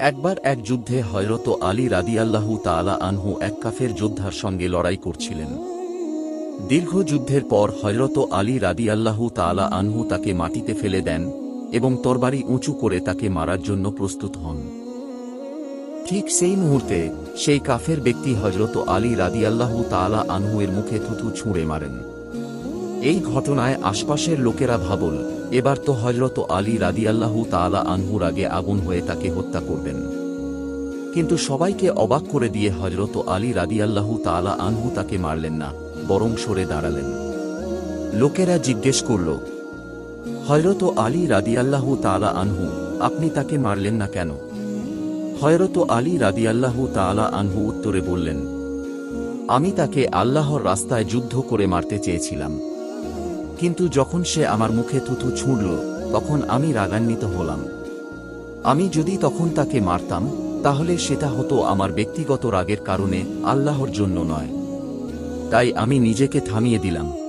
একবার এক যুদ্ধে হয়রত আলী রাদিয়াল্লাহু তাআলা আনহু এক কাফের যোদ্ধার সঙ্গে লড়াই করছিলেন। দীর্ঘ যুদ্ধের পর হয়রত আলী রাদিয়াল্লাহু তাআলা আনহু তাকে মাটিতে ফেলে দেন এবং তরবারি উঁচু করে তাকে মারার জন্য প্রস্তুত হন। ঠিক সেই মুহূর্তে সেই কাফের ব্যক্তি হজরত আলী রাদিয়াল্লাহু তাআলা আনহু এর মুখে থুথু ছুঁড়ে মারেন। এই ঘটনায় আশপাশের লোকেরা ভাবল, এবার তো হজরত আলী রাদিয়াল্লাহু তাআলা আনহুর আগে আগুন হয়ে তাকে হত্যা করবেন। কিন্তু সবাইকে অবাক করে দিয়ে হজরত আলী রাদিয়াল্লাহু তাআলা আনহু তাকে মারলেন না, বরং সরে দাঁড়ালেন। লোকেরা জিজ্ঞেস করল হজরত আলী রাদিয়াল্লাহু তাআলা আনহু, আপনি তাকে মারলেন না কেন? হয়রত আলী রাদিয়াল্লাহু তাআলা আনহু উত্তরে বললেন, আমি তাকে আল্লাহর রাস্তায় যুদ্ধ করে মারতে চেয়েছিলাম। কিন্তু যখন সে আমার মুখে থুথু ছুঁড়ল, তখন আমি রাগান্বিত হলাম। আমি যদি তখন তাকে মারতাম, তাহলে সেটা হতো আমার ব্যক্তিগত রাগের কারণে আল্লাহর জন্য নয়। তাই আমি নিজেকে থামিয়ে দিলাম।